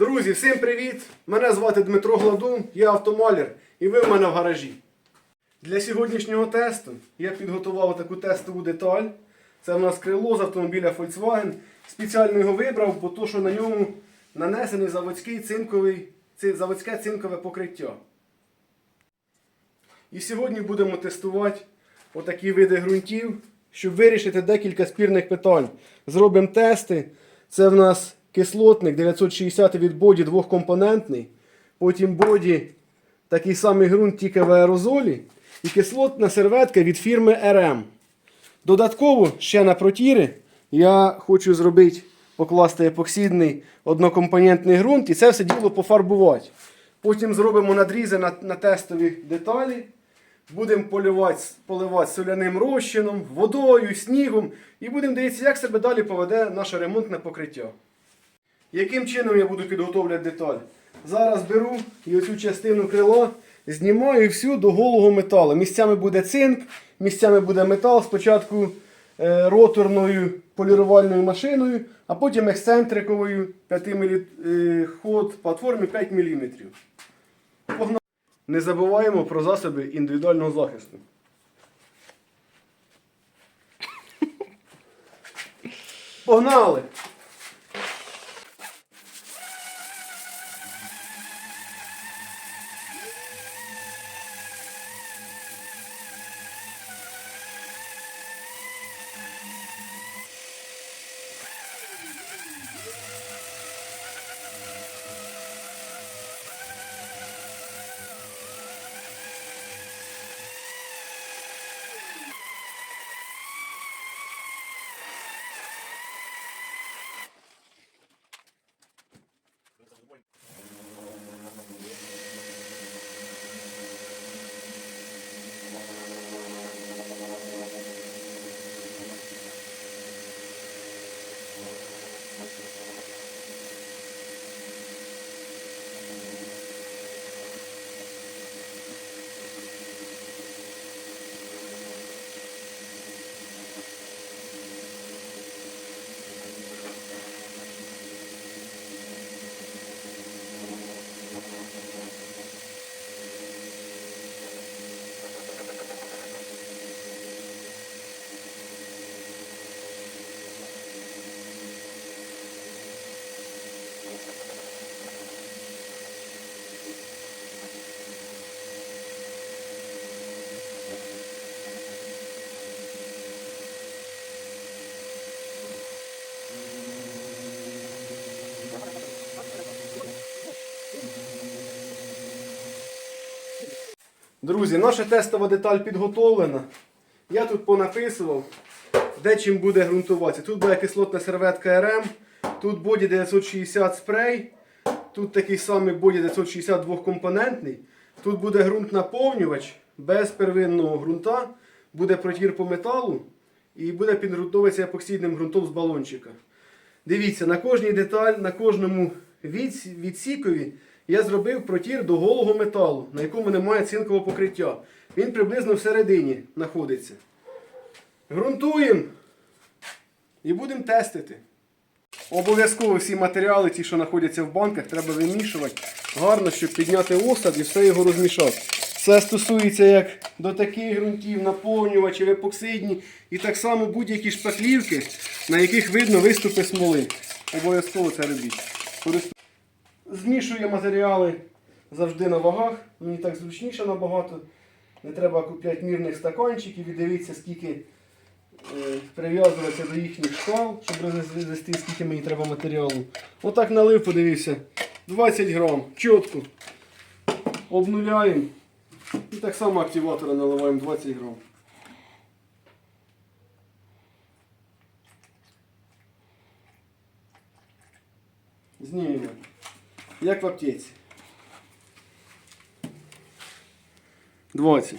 Друзі, всім привіт! Мене звати Дмитро Гладун, я автомалір і ви в мене в гаражі. Для сьогоднішнього тесту я підготував таку тестову деталь. Це в нас крило з автомобіля Volkswagen. Спеціально його вибрав, бо то, що на ньому заводський цинковий, заводське цинкове покриття. І сьогодні будемо тестувати отакі види ґрунтів, щоб вирішити декілька спірних питань. Зробимо тести. Це в нас кислотник 960 від боді двохкомпонентний. Потім боді такий самий ґрунт тільки в аерозолі. І кислотна серветка від фірми RM. Додатково ще на протіри я хочу зробити, покласти епоксидний однокомпонентний ґрунт і це все діло пофарбувати. Потім зробимо надрізи на, на тестові деталі. Будемо поливати, поливати соляним розчином, водою, снігом і будемо дивитися, як себе далі поведе наше ремонтне покриття. Яким чином я буду підготовляти деталь? Зараз беру і оцю частину крила знімаю всю до голого металу. Місцями буде цинк, місцями буде метал. Спочатку е, роторною полірувальною машиною, а потім ексцентриковою 5 мілі... е, ход платформі 5 мм. Не забуваємо про засоби індивідуального захисту. Погнали! Друзі, наша тестова деталь підготовлена. Я тут понаписував, де чим буде ґрунтуватися. Тут буде кислотна серветка РМ, тут боді 960 спрей, тут такий самий боді 960 двохкомпонентний. Тут буде ґрунт наповнювач без первинного ґрунта, буде протір по металу і буде підґрунтовуватися епоксидним ґрунтом з балончика. Дивіться, на кожній деталь, на кожному відсікові я зробив протір до голого металу, на якому немає цинкового покриття. Він приблизно всередині знаходиться. Грунтуємо і будемо тестити. Обов'язково всі матеріали, ті, що знаходяться в банках, треба вимішувати гарно, щоб підняти осад і все його розмішати. Це стосується як до таких ґрунтів, наповнювачів, епоксидні і так само будь-які шпаклівки, на яких видно виступи смоли. Обов'язково це робіть. Змішую матеріали завжди на вагах. Мені так зручніше набагато. Не треба купляти мірних стаканчиків і дивитися, скільки е, прив'язуватися до їхніх шкал, щоб розвести, скільки мені треба матеріалу. Отак налив, подивився. 20 грам, чітко. Обнуляємо. І так само активатора наливаємо 20 грам. Знімемо. Як в аптеці. 20.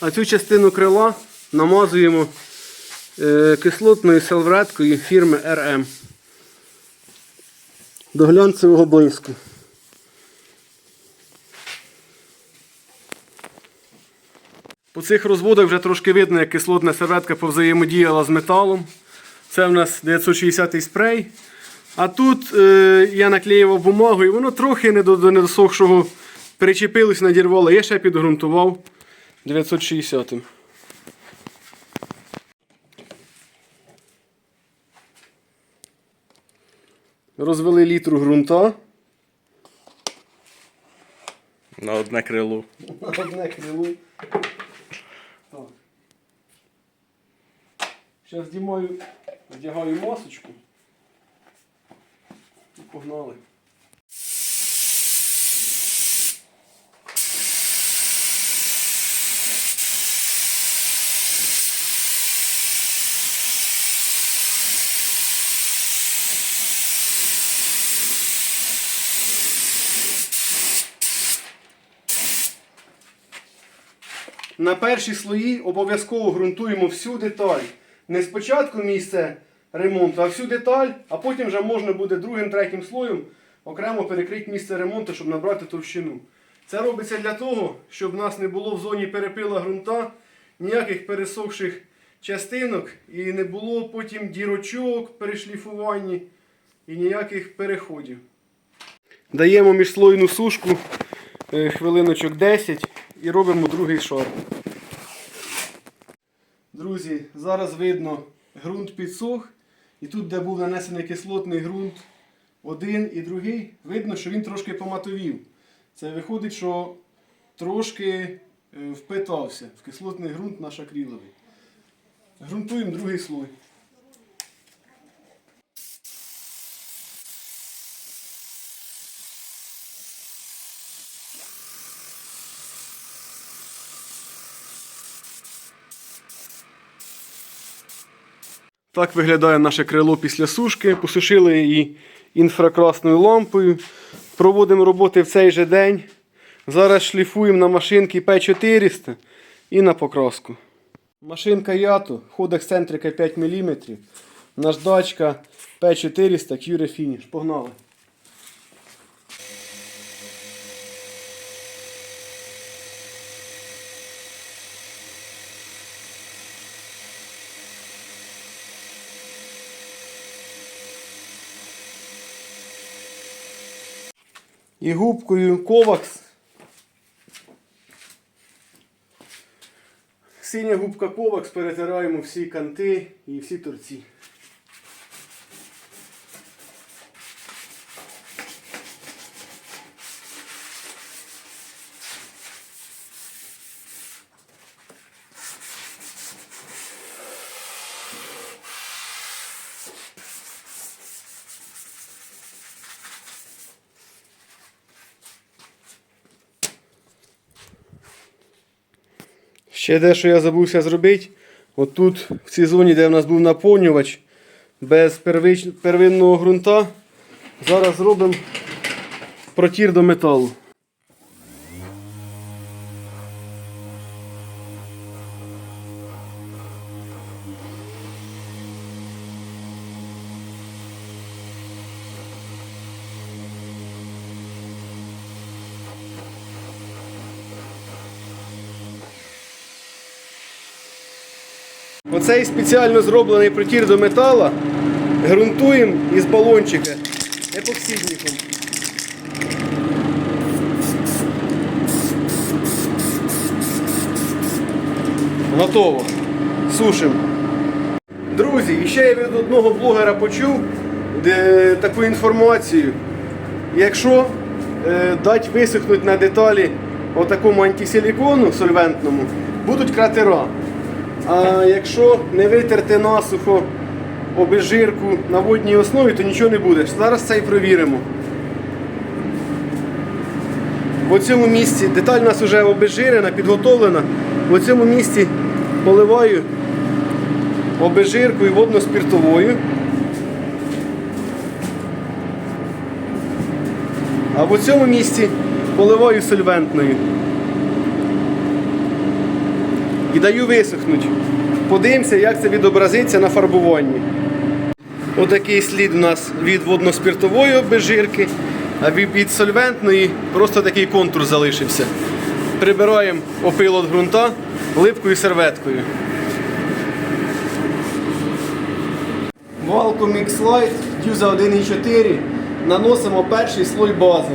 А цю частину крила намазуємо е, кислотною селвреткою фірми RM. До глянцевого блиску. По цих розводах вже трошки видно, як кислотна серветка повзаємодіяла з металом. Це в нас 960 спрей. А тут е, я наклеював бумагу і воно трохи не до, до недосохшого перечепилось, надірвало. Я ще підґрунтував 960. Розвели літру ґрунта. На одне крило. На Одне крило. Так. Зараз знімаю, вдягаю масочку. І погнали. На перші слої обов'язково ґрунтуємо всю деталь. Не спочатку місце ремонту, а всю деталь, а потім вже можна буде другим, третім слоєм окремо перекрити місце ремонту, щоб набрати товщину. Це робиться для того, щоб в нас не було в зоні перепила ґрунта, ніяких пересохших частинок і не було потім дірочок при шліфуванні і ніяких переходів. Даємо міжслойну сушку е, хвилиночок 10 і робимо другий шар. Друзі, зараз видно ґрунт підсох. І тут, де був нанесений кислотний ґрунт один і другий, видно, що він трошки поматовів. Це виходить, що трошки е, впитався в кислотний ґрунт наш акриловий. Грунтуємо другий слой. Так виглядає наше крило після сушки. Посушили її інфракрасною лампою. Проводимо роботи в цей же день. Зараз шліфуємо на машинки P400 і на покраску. Машинка Ято, ход ексцентрика 5 мм. Наждачка P400 Cure Finish. Погнали. І губкою Ковакс. Синя губка Ковакс перетираємо всі канти і всі торці. Ще дещо я забувся зробити. От тут, в цій зоні, де в нас був наповнювач, без первинного ґрунта, зараз зробимо протір до металу. Оцей спеціально зроблений протір до метала ґрунтуємо із балончика епоксидником. Готово. Сушимо. Друзі, і ще я від одного блогера почув де, таку інформацію. Якщо е, дати висохнути на деталі отакому антисилікону сольвентному, будуть кратера. А якщо не витерти насухо обезжирку на водній основі, то нічого не буде. Зараз це і провіримо. В цьому місці деталь у нас вже обезжирена, підготовлена. В цьому місці поливаю обезжиркою водно-спіртовою. А в цьому місці поливаю сольвентною. І даю висохнути. Подивимося, як це відобразиться на фарбуванні. Отакий слід у нас від водноспиртової обезжирки, а від сольвентної просто такий контур залишився. Прибираємо опил від ґрунта липкою серветкою. Валку Mix Light дюза 1,4 наносимо перший слой бази.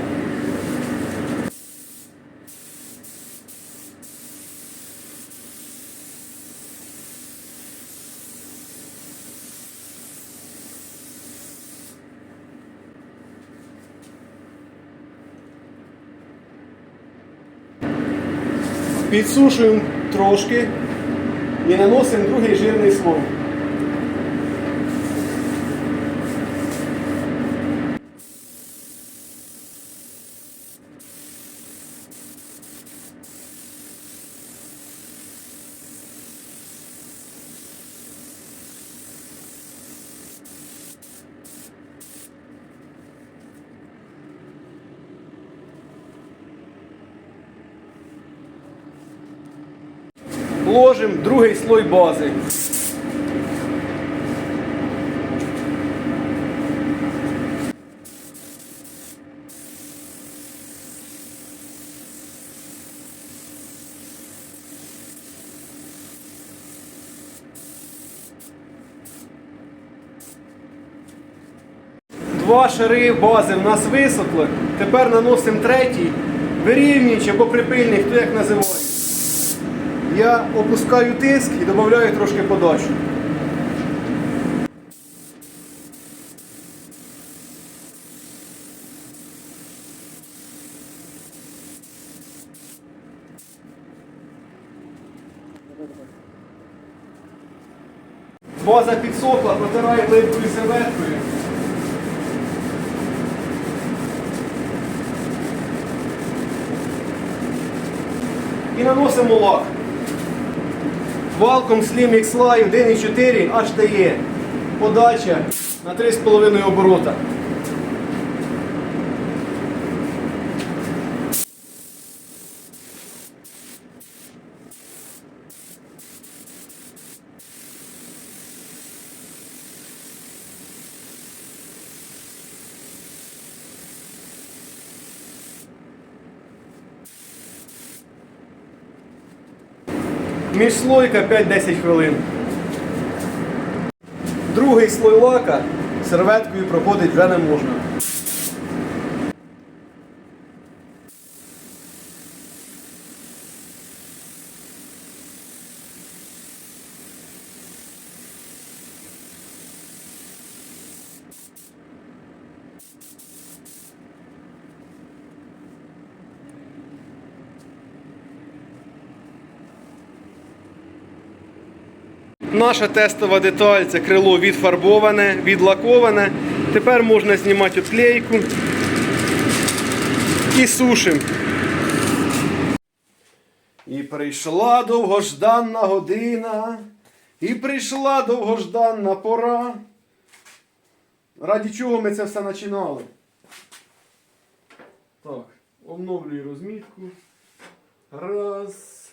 Підсушуємо трошки і наносимо другий жирний слой. Ложимо другий слой бази. Два шари бази в нас висохли. Тепер наносимо третій, вирівнюючи або припильний, хто як називає. Я опускаю тиск і додаю трошки подачу. База підсохла, протираю липкою серветкою. І наносимо лак. Валком Slim X Live 1.4 HTE. Подача на 3,5 оборота. Міжслойка 5-10 хвилин. Другий слой лака серветкою проходить вже не можна. Наша тестова деталь це крило відфарбоване, відлаковане. Тепер можна знімати отклейку і сушимо. І прийшла довгожданна година, і прийшла довгожданна пора. Раді чого ми це все починали? Так, обновлюю розмітку. Раз.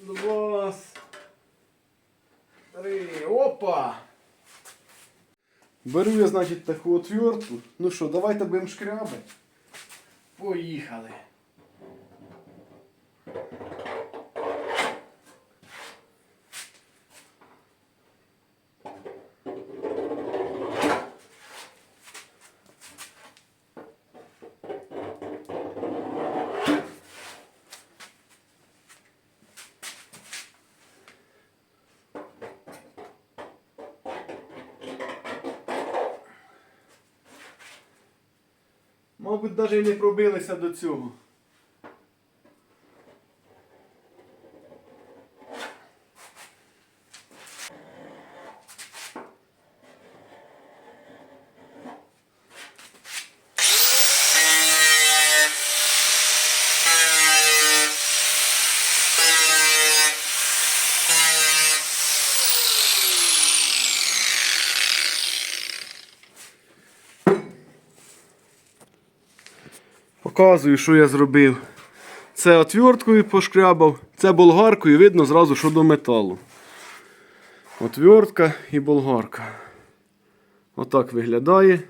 Два. Три. Опа! Беру я, значить, таку отвертку. Ну що, давайте будемо шкряби. Поїхали. Мабуть, навіть не пробилися до цього. Показую, що я зробив. Це отверткою пошкрябав, Це болгаркою видно зразу, що до металу. Отвертка і болгарка. Отак виглядає.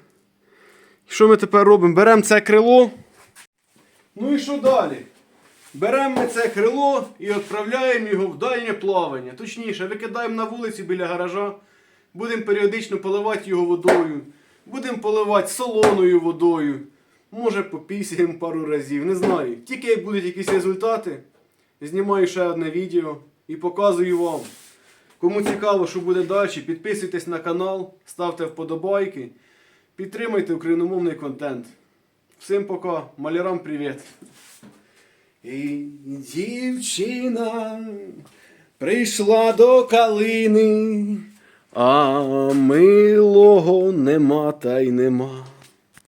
Що ми тепер робимо? Беремо це крило. Ну і що далі? Беремо ми це крило і відправляємо його в дальнє плавання. Точніше, викидаємо на вулицю біля гаража. Будемо періодично поливати його водою. Будемо поливати солоною водою. Може попісяємо пару разів, не знаю. Тільки як будуть якісь результати, знімаю ще одне відео і показую вам. Кому цікаво, що буде далі, підписуйтесь на канал, ставте вподобайки, підтримуйте україномовний контент. Всім пока, малярам привіт! І дівчина прийшла до калини, а милого нема та й нема.